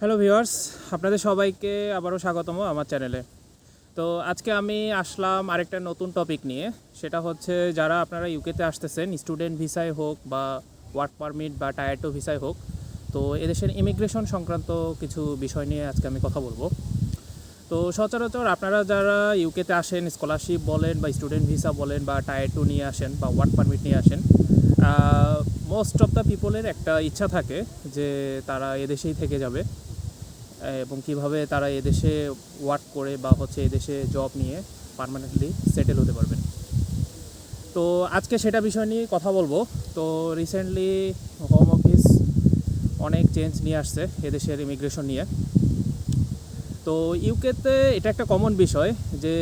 Hello viewers, আপনাদের সবাইকে আবারও স্বাগতম আমার চ্যানেলে। তো আজকে আমি আসলাম আরেকটা নতুন টপিক নিয়ে, সেটা হচ্ছে যারা আপনারা ইউকেতে আসতেছেন স্টুডেন্ট ভিসায় হোক বা ওয়ার্ক পারমিট বা টায়ার টু ভিসায় হোক, তো এদেশের ইমিগ্রেশন সংক্রান্ত কিছু বিষয় নিয়ে আজকে আমি কথা বলব। তো সচরাচর আপনারা যারা ইউকেতে আসেন স্কলারশিপ বলেন বা স্টুডেন্ট ভিসা বলেন বা টায়ার টু নিয়ে আসেন বা ওয়ার্ক পারমিট নিয়ে আসেন মোস্ট অফ দ্য পিপলের একটা ইচ্ছা থাকে যে তারা এদেশেই থেকে যাবে। এবং কীভাবে তারা এদেশে ওয়ার্ক করে বা হচ্ছে এদেশে জব নিয়ে পার্মানেন্টলি সেটেল হতে পারবেন তো আজকে সেটা বিষয় নিয়ে কথা বলব। তো রিসেন্টলি হোম অফিস অনেক চেঞ্জ নিয়ে আসছে এদেশের ইমিগ্রেশন নিয়ে। তো ইউকেতে এটা একটা কমন বিষয় যে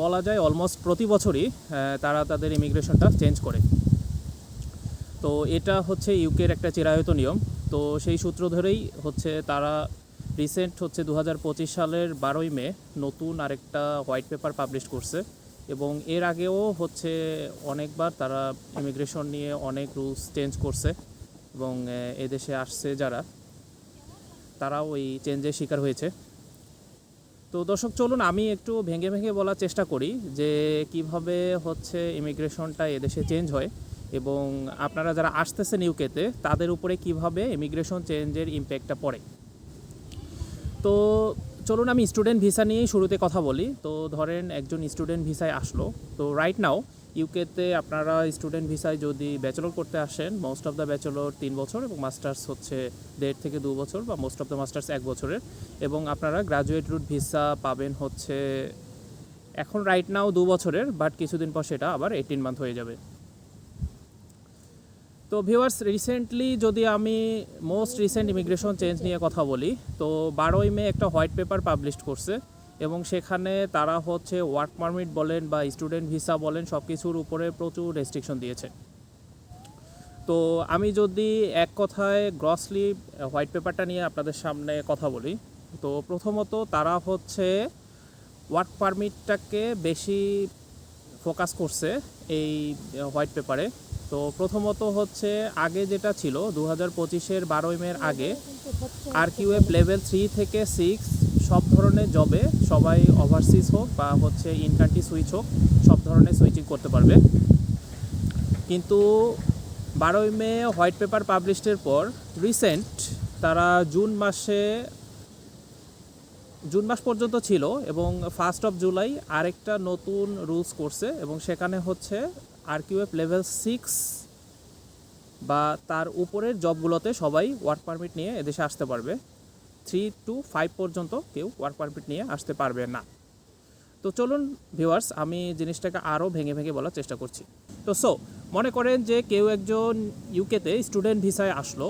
বলা যায় অলমোস্ট প্রতি বছরই তারা তাদের ইমিগ্রেশনটা চেঞ্জ করে। তো এটা হচ্ছে ইউকের একটা চিরায়ত নিয়ম। তো সেই সূত্র ধরেই হচ্ছে তারা রিসেন্ট হচ্ছে দু হাজার পঁচিশ সালের বারোই মে নতুন আরেকটা হোয়াইট পেপার পাবলিশ করছে এবং এর আগেও হচ্ছে অনেকবার তারা ইমিগ্রেশন নিয়ে অনেক রুলস চেঞ্জ করছে এবং এদেশে আসছে যারা, তারাও এই চেঞ্জের শিকার হয়েছে। তো দর্শক, চলুন আমি একটু ভেঙে ভেঙে বলার চেষ্টা করি যে কীভাবে হচ্ছে ইমিগ্রেশনটা এদেশে চেঞ্জ হয় এবং আপনারা যারা আসতেছেন ইউকেতে তাদের উপরে কীভাবে ইমিগ্রেশন চেঞ্জের ইম্প্যাক্টটা পড়ে। তো চলুন আমি স্টুডেন্ট ভিসা নিয়েই শুরুতে কথা বলি। তো ধরেন একজন স্টুডেন্ট ভিসায় আসলো। তো রাইট নাও ইউকেতে আপনারা স্টুডেন্ট ভিসায় যদি ব্যাচেলর করতে আসেন মোস্ট অফ দ্য ব্যাচেলর তিন বছর এবং মাস্টার্স হচ্ছে দেড় থেকে দু বছর বা মোস্ট অফ দ্য মাস্টার্স এক বছরের। এবং আপনারা গ্রাজুয়েট রুট ভিসা পাবেন হচ্ছে এখন রাইট নাও দু বছরের বাট কিছুদিন পর সেটা আবার এইটিন মান্থ হয়ে যাবে। তো ভিউয়ার্স রিসেন্টলি যদি আমি মোস্ট রিসেন্ট ইমিগ্রেশন চেঞ্জ নিয়ে কথা বলি, তো বারোই মে একটা হোয়াইট পেপার পাবলিশ করছে এবং সেখানে তারা হচ্ছে ওয়ার্ক পারমিট বলেন বা স্টুডেন্ট ভিসা বলেন সব কিছুর উপরে প্রচুর রেস্ট্রিকশন দিয়েছে। তো আমি যদি এক কথায় গ্রসলি হোয়াইট পেপারটা নিয়ে আপনাদের সামনে কথা বলি, তো প্রথমত তারা হচ্ছে ওয়ার্ক পারমিটটাকে বেশি ফোকাস করছে এই হোয়াইট পেপারে তো প্রথমত হচ্ছে আগে যেটা ছিল দু হাজার পঁচিশের বারোই মের আগে আর কিউএফ লেভেল থ্রি থেকে সিক্স সব ধরনের জবে সবাই ওভারসিজ হোক বা হচ্ছে ইন কান্ট্রি সুইচ হোক, সব ধরনের সুইচিং করতে পারবে। কিন্তু বারোই মে হোয়াইট পেপার পাবলিশের পর রিসেন্ট তারা জুন মাসে, জুন মাস পর্যন্ত ছিল এবং ফার্স্ট অফ জুলাই আরেকটা নতুন রুলস করছে এবং সেখানে হচ্ছে আরকিউএফ লেভেল সিক্স বা তার উপরের জবগুলোতে সবাই ওয়ার্ক পারমিট নিয়ে এদেশে আসতে পারবে। থ্রি টু ফাইভ পর্যন্ত কেউ ওয়ার্ক পারমিট নিয়ে আসতে পারবে না। তো চলুন ভিউয়ার্স আমি জিনিসটাকে আরও ভেঙে ভেঙে বলার চেষ্টা করছি। তো সো মনে করেন যে কেউ একজন ইউকেতে স্টুডেন্ট ভিসায় আসলো,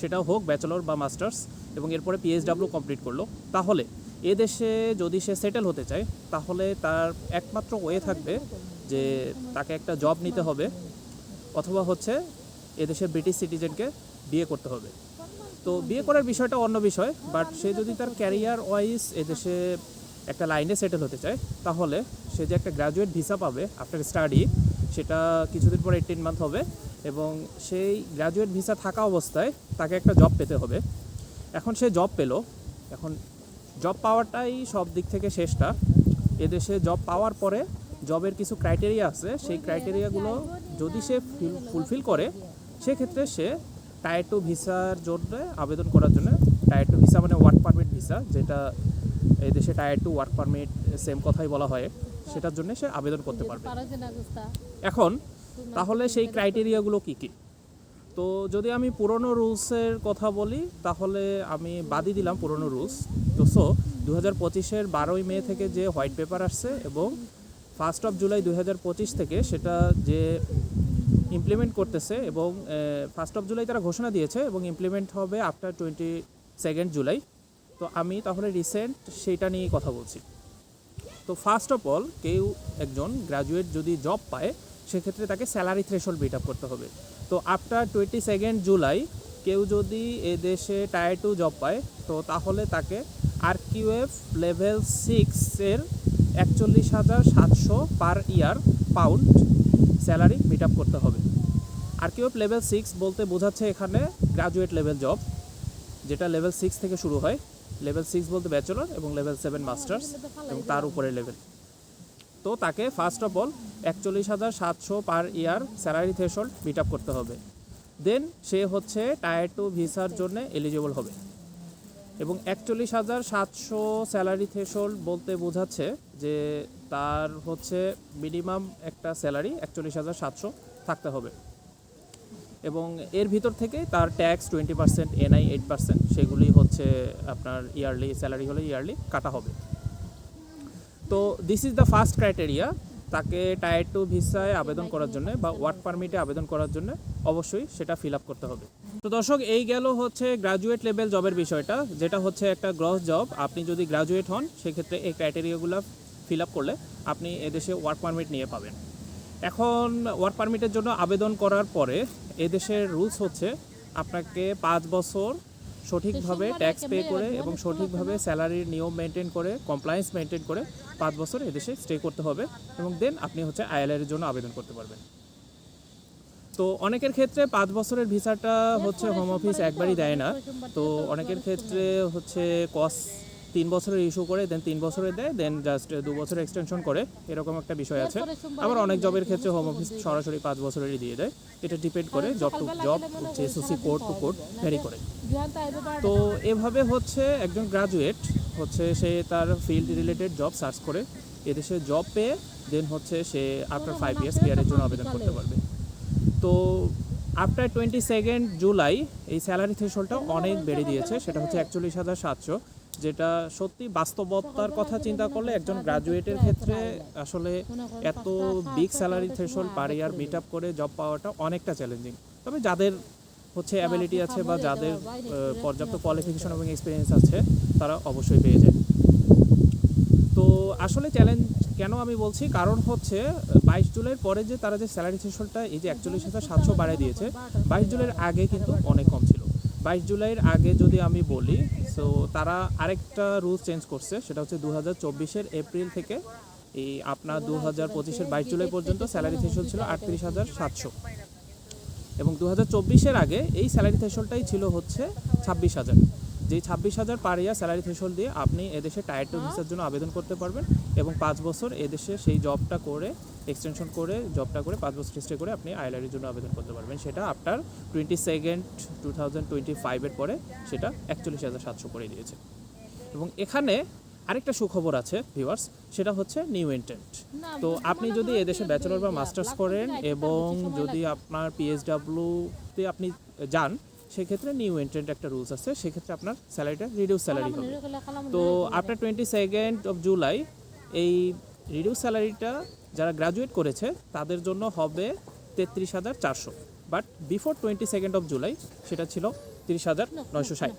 সেটা হোক ব্যাচেলর বা মাস্টার্স এবং এরপরে পিএইচডাব্লিউ কমপ্লিট করল, তাহলে এদেশে যদি সে সেটেল হতে চায়, তাহলে তার একমাত্র ওয়ে থাকবে যে তাকে একটা জব নিতে হবে, অথবা হচ্ছে এদেশের ব্রিটিশ সিটিজেনকে বিয়ে করতে হবে। তো বিয়ে করার বিষয়টা অন্য বিষয় বাট সে যদি তার ক্যারিয়ার ওয়াইজ এদেশে একটা লাইনে সেটেল হতে চায়, তাহলে সে যে একটা গ্র্যাজুয়েট ভিসা পাবে আফটার স্টাডি সেটা কিছুদিন পর এইটিন মান্থ হবে, এবং সেই গ্র্যাজুয়েট ভিসা থাকা অবস্থায় তাকে একটা জব পেতে হবে। এখন সে জব পেল। এখন জব পাওয়াটাই সব দিক থেকে শেষটা। এদেশে জব পাওয়ার পরে জবের কিছু ক্রাইটেরিয়া আছে, সেই ক্রাইটেরিয়াগুলো যদি সে ফুলফিল করে, সেক্ষেত্রে সে টায়ার টু ভিসার জন্য আবেদন করার জন্য টায়ার টু ভিসা মানে ওয়ার্ক পারমিট ভিসা যেটা এই দেশে tier two work permit same কথাই বলা হয়, সেটার জন্য সে আবেদন করতে পারবে। এখন, তাহলে সেই ক্রাইটেরিয়াগুলো কি কি? তো যদি আমি পুরনো রুলসের কথা বলি, তাহলে আমি বাদই দিলাম পুরনো রুলস তো সো দু হাজার পঁচিশের বারোই মে থেকে যে হোয়াইট পেপার আসছে এবং ফার্স্ট অফ জুলাই দুই হাজার পঁচিশ থেকে সেটা যে ইমপ্লিমেন্ট করতেছে এবং ফার্স্ট অফ জুলাই তারা ঘোষণা দিয়েছে এবং ইমপ্লিমেন্ট হবে আফটার টোয়েন্টি সেকেন্ড জুলাই তো আমি তাহলে রিসেন্ট সেইটা নিয়েই কথা বলছি। তো ফার্স্ট অফ অল কেউ একজন গ্র্যাজুয়েট যদি জব পায়, সেক্ষেত্রে তাকে স্যালারি থ্রেশল বিট আপ করতে হবে। তো আফটার টোয়েন্টি সেকেন্ড জুলাই কেউ যদি এ দেশে টায়ার টু জব পায়, তো তাহলে তাকে আর কিউএফ লেভেল সিক্সের একচল্লিশ হাজার সাতশো per year pound salary meet up করতে হবে। আর কিউএফ লেভেল সিক্স বলতে বোঝাচ্ছে এখানে গ্রাজুয়েট লেভেল জব যেটা লেভেল সিক্স থেকে শুরু হয়। লেভেল সিক্স বলতে ব্যাচেলর এবং লেভেল সেভেন মাস্টার্স এবং তার উপরে লেভেল তো তাকে ফার্স্ট অফ অল একচল্লিশ হাজার সাতশো per year salary threshold meet up করতে হবে। দেন সে হচ্ছে টায়ার টু ভিসার জন্য এলিজিবল হবে। এবং একচল্লিশ হাজার সাতশো স্যালারি থ্রেশোল্ড বলতে বোঝাচ্ছে যে তার হচ্ছে মিনিমাম একটা স্যালারি একচল্লিশ হাজার সাতশো থাকতে হবে। এবং এর ভিতর থেকে তার tax twenty percent, NI eight percent, সেগুলি হচ্ছে আপনার ইয়ারলি, স্যালারি হলে ইয়ারলি কাটা হবে। তো this is the first criteria তাকে টায়ার টু ভিসায় আবেদন করার জন্য বা ওয়ার্ক পারমিটে আবেদন করার জন্য অবশ্যই সেটা ফিল আপ করতে হবে। তো দর্শক, এই গেল হচ্ছে গ্রাজুয়েট লেভেল জবের বিষয়টা, যেটা হচ্ছে একটা গ্রস জব আপনি যদি গ্রাজুয়েট হন, সেক্ষেত্রে এই ক্রাইটেরিয়াগুলো ফিল আপ করলে আপনি এদেশে ওয়ার্ক পারমিট নিয়ে পাবেন। এখন ওয়ার্ক পারমিটের জন্য আবেদন করার পরে এদেশের রুলস হচ্ছে আপনাকে পাঁচ বছর সঠিকভাবে ট্যাক্স পে করে এবং সঠিকভাবে স্যালারির নিয়ম মেনটেন করে কমপ্লায়েন্স মেনটেন করে পাঁচ বছর এদেশে স্টে করতে হবে এবং দেন আপনি হচ্ছে আইএলআর জন্য আবেদন করতে পারবেন। তো অনেকের ক্ষেত্রে পাঁচ বছরের ভিসাটা হচ্ছে হোম অফিস একবারই দেয় না। তো অনেকের ক্ষেত্রে হচ্ছে কস তিন বছরের ইস্যু করে দেন তিন বছরের দেয় দেন জাস্ট দু বছর এক্সটেনশন করে এরকম একটা বিষয় আছে। আবার অনেক জবের ক্ষেত্রে হোম অফিস সরাসরি পাঁচ বছরেরই দিয়ে দেয়। এটা ডিপেন্ড করে জব টু জব হচ্ছে SOC code to code vary করে। তো এভাবে হচ্ছে একজন গ্রাজুয়েট হচ্ছে সে তার ফিল্ড রিলেটেড জব সার্চ করে এদেশে জব পেয়ে দেন হচ্ছে সে আফটার ফাইভ ইয়ার্স পিয়ারের জন্য আবেদন করতে পারবে। তো আফটার টোয়েন্টি সেকেন্ড জুলাই এই স্যালারি থ্রেশলটা অনেক বেড়ে দিয়েছে সেটা হচ্ছে একচল্লিশ হাজার সাতশো। যেটা সত্যি বাস্তবতার কথা চিন্তা করলে একজন গ্রাজুয়েটের ক্ষেত্রে আসলে এত big salary threshold per year meet up করে জব পাওয়াটা অনেকটা চ্যালেঞ্জিং তবে যাদের হচ্ছে অ্যাবিলিটি আছে বা যাদের পর্যাপ্ত কোয়ালিফিকেশন এবং এক্সপিরিয়েন্স আছে, তারা অবশ্যই পেয়ে যায়। তো আসলে চ্যালেঞ্জ কেন আমি বলছি? কারণ হচ্ছে, বাইশ জুলাইয়ের পরে যে তারা যে স্যালারি থ্রেশলটা এই যে একচল্লিশ হাজার সাতশো বাড়িয়ে দিয়েছে, বাইশ জুলাইয়ের আগে কিন্তু অনেক কম ছিল। বাইশ জুলাইয়ের আগে যদি আমি বলি সো তারা আরেকটা রুলস চেঞ্জ করছে, সেটা হচ্ছে দু হাজার চব্বিশের এপ্রিল থেকে এই আপনার দু হাজার পঁচিশের বাইশ জুলাই পর্যন্ত স্যালারি থ্রেশল ছিল আটত্রিশ হাজার সাতশো। এবং দু হাজার চব্বিশের আগে এই স্যালারি থ্রেশলটাই ছিল হচ্ছে ছাব্বিশ হাজার। যেই ছাব্বিশ হাজার পার ইয়ার স্যালারি থ্রেশল দিয়ে আপনি এদেশে টায়ার টু ভিসার জন্য আবেদন করতে পারবেন এবং পাঁচ বছর এদেশে সেই জবটা করে এক্সটেনশন করে জবটা করে পাঁচ বছর স্টে করে আপনি আইলারির জন্য আবেদন করতে পারবেন। সেটা আপনার twenty second two thousand twenty ফাইভের পরে সেটা একচল্লিশ হাজার সাতশো করে দিয়েছে। এবং এখানে আরেকটা সুখবর আছে ভিউয়ার্স সেটা হচ্ছে নিউ এন্টেন্ট তো আপনি যদি এদেশে ব্যাচেলর বা মাস্টার্স করেন এবং যদি আপনার পিএইচডাব্লিউতে আপনি যান সেক্ষেত্রে নিউ এন্ট্রেন্ট একটা রুলস আছে সেক্ষেত্রে আপনার স্যালারিটা রিডিউস স্যালারি হবে। তো আপনার টোয়েন্টি সেকেন্ড অফ জুলাই এই রিডিউস স্যালারিটা যারা গ্রাজুয়েট করেছে তাদের জন্য হবে তেত্রিশ হাজার চারশো। But before twenty second of July সেটা ছিল তিরিশ হাজার নয়শো ষাট।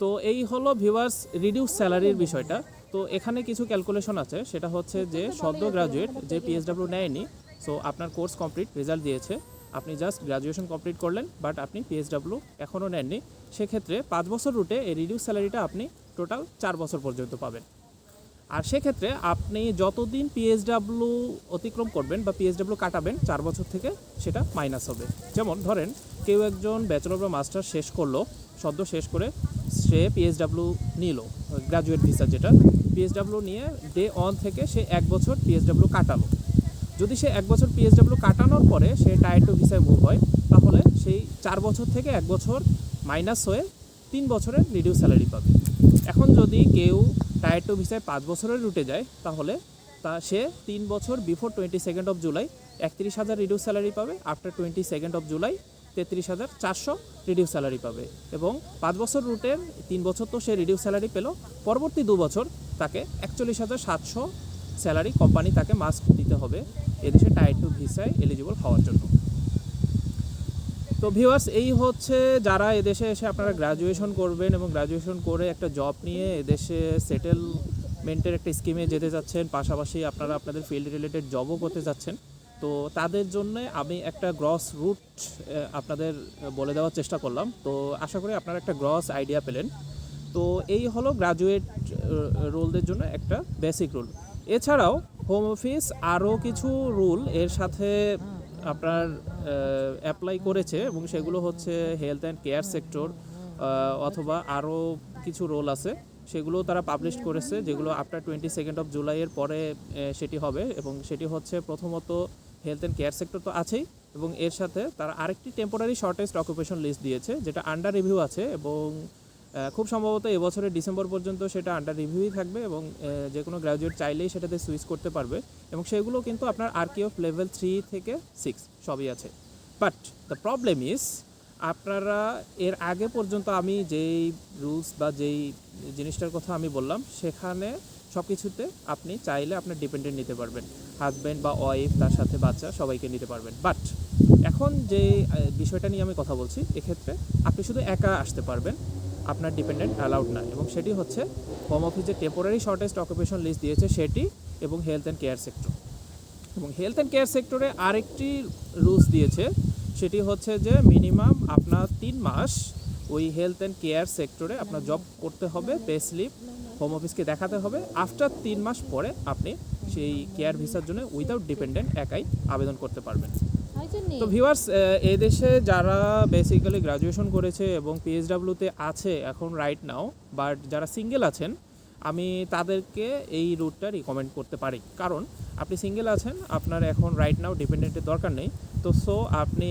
তো এই হলো ভিউয়ার্স রিডিউস স্যালারির বিষয়টা। তো এখানে কিছু ক্যালকুলেশন আছে সেটা হচ্ছে যে সদ্য গ্রাজুয়েট যে পিএসডাব্লিউ নেয়নি সো আপনার কোর্স কমপ্লিট রেজাল্ট দিয়েছে। আপনি জাস্ট গ্রাজুয়েশন কমপ্লিট করলেন বাট আপনি পিএসডাব্লিউ এখনও নেননি। সেক্ষেত্রে পাঁচ বছর রুটে এই রিডিউস স্যালারিটা আপনি টোটাল চার বছর পর্যন্ত পাবেন। আর সেক্ষেত্রে আপনি যতদিন পিএসডাব্লিউ অতিক্রম করবেন বা পিএসডাব্লিউ কাটাবেন, চার বছর থেকে সেটা মাইনাস হবে। যেমন ধরেন, কেউ একজন ব্যাচেলর বা মাস্টার শেষ করল, সদ্য শেষ করে সে পিএসডাব্লিউ নিল গ্রাজুয়েট ভিসা যেটা। পিএসডাব্লিউ নিয়ে ডে অন থেকে সে এক বছর পিএসডাব্লিউ কাটালো। যদি সে এক বছর পিএসডাব্লিউ কাটানোর পরে সে টায়ার টু ভিসায় মুভ হয়, তাহলে সেই চার বছর থেকে এক বছর মাইনাস হয়ে তিন বছরের রিডিউস স্যালারি পাবে। এখন যদি কেউ টায়ার টু ভিসায় পাঁচ বছরের রুটে যায়, তাহলে তা সে তিন বছর before twenty second of July একত্রিশ হাজার রিডিউস স্যালারি পাবে after twenty second of July তেত্রিশ হাজার চারশো রিডিউস স্যালারি পাবে এবং পাঁচ বছর রুটের তিন বছর তো সে রিডিউস স্যালারি পেল, পরবর্তী দু বছর তাকে একচল্লিশ হাজার সাতশো স্যালারি কোম্পানি তাকে মাস্ক দিতে হবে। এদেশে টায়ার টু ভিসায় এলিজিবল হওয়ার জন্য। তো ভিউয়ার্স, এই হচ্ছে যারা এদেশে এসে আপনারা গ্রাজুয়েশন করবেন এবং গ্রাজুয়েশন করে একটা জব নিয়ে এদেশে সেটেলমেন্টের একটা স্কিমে যেতে যাচ্ছেন, পাশাপাশি আপনারা আপনাদের ফিল্ড রিলেটেড জবও করতে যাচ্ছেন। তো তাদের জন্য আমি একটা গ্রস রুট আপনাদের বলে দেওয়ার চেষ্টা করলাম। তো আশা করি আপনারা একটা গ্রস আইডিয়া পেলেন। তো এই হলো গ্রাজুয়েট রোলদের জন্য একটা বেসিক রুল এছাড়াও হোম অফিস আরও কিছু রুল এর সাথে আপনার অ্যাপ্লাই করেছে এবং সেগুলো হচ্ছে হেলথ অ্যান্ড কেয়ার সেক্টর অথবা আরও কিছু রোল আছে। সেগুলো তারা পাবলিশ করেছে, যেগুলো আফটার টোয়েন্টি সেকেন্ড অফ জুলাইয়ের পরে সেটি হবে এবং সেটি হচ্ছে প্রথমত হেলথ অ্যান্ড কেয়ার সেক্টর তো আছেই এবং এর সাথে তারা আরেকটি টেম্পোরারি শর্টেস্ট অকুপেশন লিস্ট দিয়েছে, যেটা আন্ডার রিভিউ আছে এবং খুব সম্ভবত এবছরের ডিসেম্বর পর্যন্ত সেটা আন্ডার রিভিউই থাকবে এবং যে কোনো গ্র্যাজুয়েট চাইলেই সেটাতে সুইচ করতে পারবে এবং সেগুলো কিন্তু আপনার আরকিএফ লেভেল থ্রি থেকে সিক্স সবই আছে। বাট দ্য প্রবলেম ইজ আপনারা এর আগে পর্যন্ত আমি যেই রুলস বা যেই জিনিসটার কথা আমি বললাম, সেখানে সব কিছুতে আপনি চাইলে আপনার ডিপেন্ডেন্ট নিতে পারবেন। হাজব্যান্ড বা ওয়াইফ তার সাথে বাচ্চা, সবাইকে নিতে পারবেন। বাট এখন যে বিষয়টা নিয়ে আমি কথা বলছি, এক্ষেত্রে আপনি শুধু একা আসতে পারবেন। আপনার ডিপেন্ডেন্ট অ্যালাউড না। এবং সেটি হচ্ছে হোম অফিস যে টেম্পোরারি শর্টেস্ট অকুপেশন লিস্ট দিয়েছে সেটি এবং হেলথ অ্যান্ড কেয়ার সেক্টর এবং হেলথ অ্যান্ড কেয়ার সেক্টরে আরেকটি রুলস দিয়েছে, সেটি হচ্ছে যে মিনিমাম আপনার তিন মাস ওই হেলথ অ্যান্ড কেয়ার সেক্টরে আপনার জব করতে হবে পে স্লিপ হোম অফিসকে দেখাতে হবে। আফটার তিন মাস পরে আপনি সেই কেয়ার ভিসার জন্য উইদাউট ডিপেন্ডেন্ট একাই আবেদন করতে পারবেন। তো ভিউয়ার্স এই দেশে যারা বেসিক্যালি গ্রাজুয়েশন করেছে এবং পিএইচডাব্লিউতে আছে এখন রাইট নাও বাট যারা সিঙ্গেল আছেন, আমি তাদেরকে এই রুটটা রিকমেন্ড করতে পারি। কারণ আপনি সিঙ্গেল আছেন, আপনার এখন রাইট নাও ডিপেন্ডেন্টের দরকার নেই। তো সো আপনি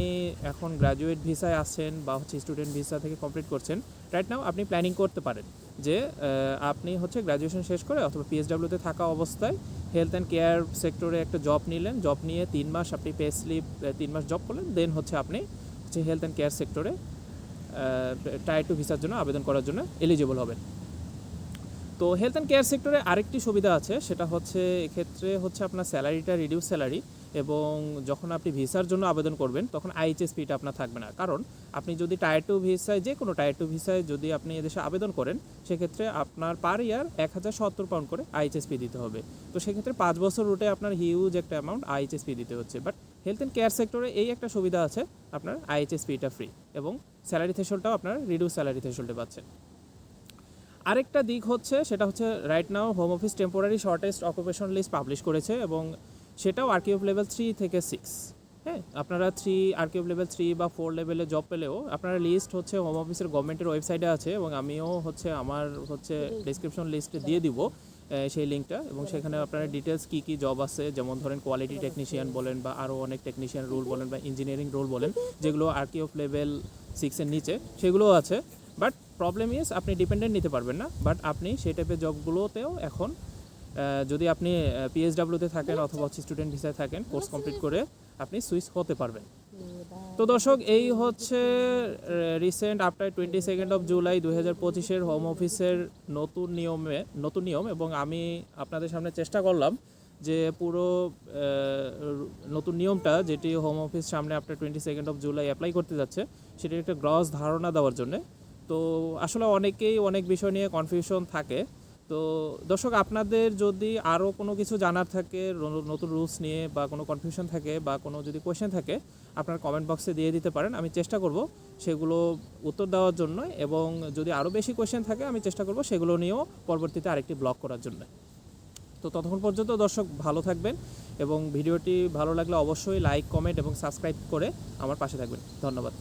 এখন গ্রাজুয়েট ভিসায় আছেন বা হচ্ছে স্টুডেন্ট ভিসা থেকে কমপ্লিট করছেন রাইট নাও আপনি প্ল্যানিং করতে পারেন যে আপনি হচ্ছে গ্রাজুয়েশন শেষ করে অথবা পিএইচডাব্লিউতে থাকা অবস্থায় হেলথ অ্যান্ড কেয়ার সেক্টরে একটা জব নিলেন জব নিয়ে তিন মাস আপনি পে স্লিপ তিন মাস জব করলেন দেন হচ্ছে আপনি হচ্ছে হেলথ অ্যান্ড কেয়ার সেক্টরে টায়ার টু ভিসার জন্য আবেদন করার জন্য এলিজিবল হবেন। তো হেলথ অ্যান্ড কেয়ার সেক্টরে আরেকটি সুবিধা আছে, সেটা হচ্ছে এক্ষেত্রে হচ্ছে আপনার স্যালারিটা রিডিউস স্যালারি এবং যখন আপনি ভিসার জন্য আবেদন করবেন, তখন আইএইচএসপিটা আপনার থাকবে না। কারণ আপনি যদি টায়ার টু ভিসায় যে কোনো টায়ার টু ভিসায় যদি আপনি এদেশে আবেদন করেন, সেক্ষেত্রে আপনার পার ইয়ার এক হাজার সত্তর পাউন্ড করে আইএইচএসপি দিতে হবে। তো সেক্ষেত্রে পাঁচ বছর রুটে আপনার হিউজ একটা অ্যামাউন্ট আইএইচএসপি দিতে হচ্ছে। বাট হেলথ অ্যান্ড কেয়ার সেক্টরে এই একটা সুবিধা আছে, আপনার আইএইচএসপিটা ফ্রি এবং স্যালারি থ্রেশলটাও আপনার রিডিউস স্যালারি থ্রেশলটে পাচ্ছেন। আরেকটা দিক হচ্ছে, সেটা হচ্ছে right now home office temporary shortest occupation list publish করেছে এবং সেটাও আরকিউব লেভেল থ্রি থেকে সিক্স হ্যাঁ আপনারা থ্রি আর আরকিউব লেভেল থ্রি বা ফোর লেভেলে জব পেলেও আপনারা লিস্ট হচ্ছে হোম অফিসের গভর্নমেন্টের ওয়েবসাইটে আছে এবং আমিও হচ্ছে আমার হচ্ছে ডিসক্রিপশন লিস্টে দিয়ে দিব সেই লিঙ্কটা এবং সেখানে আপনারা ডিটেলস কী কী জব আছে, যেমন ধরেন কোয়ালিটি টেকনিশিয়ান বলেন বা আরও অনেক টেকনিশিয়ান রোল বলেন বা ইঞ্জিনিয়ারিং রোল বলেন, যেগুলো আরকিউব লেভেল সিক্সের নিচে, সেগুলোও আছে। বাট প্রবলেম ইজ আপনি ডিপেন্ডেন্ট নিতে পারবেন না। বাট আপনি সেই টাইপের জবগুলোতেও এখন যদি আপনি পিএইচডাব্লিউতে থাকেন অথবা হচ্ছে স্টুডেন্ট ভিসায় থাকেন কোর্স কমপ্লিট করে আপনি সুইচ হতে পারবেন। তো দর্শক, এই হচ্ছে recent after twenty second of July দুই হাজার পঁচিশের হোম অফিসের নতুন নিয়মে, নতুন নিয়ম এবং আমি আপনাদের সামনে চেষ্টা করলাম যে পুরো নতুন নিয়মটা যেটি হোম অফিস সামনে after twenty second of July apply করতে যাচ্ছে, সেটির একটা গ্রস ধারণা দেওয়ার জন্য। তো আসলে অনেকেই অনেক বিষয় নিয়ে কনফিউশন থাকে। তো দর্শক, আপনাদের যদি আরও কোনো কিছু জানার থাকে নতুন রুলস নিয়ে বা কোনো কনফিউশন থাকে বা কোনো যদি কোয়েশ্চেন থাকে, আপনার কমেন্ট বক্সে দিয়ে দিতে পারেন। আমি চেষ্টা করব সেগুলো উত্তর দেওয়ার জন্য এবং যদি আরও বেশি কোয়েশ্চেন থাকে, আমি চেষ্টা করব সেগুলো নিয়েও পরবর্তীতে আরেকটি ব্লগ করার জন্য। তো ততক্ষণ পর্যন্ত দর্শক, ভালো থাকবেন এবং ভিডিওটি ভালো লাগলে অবশ্যই লাইক কমেন্ট এবং সাবস্ক্রাইব করে আমার পাশে থাকবেন। ধন্যবাদ।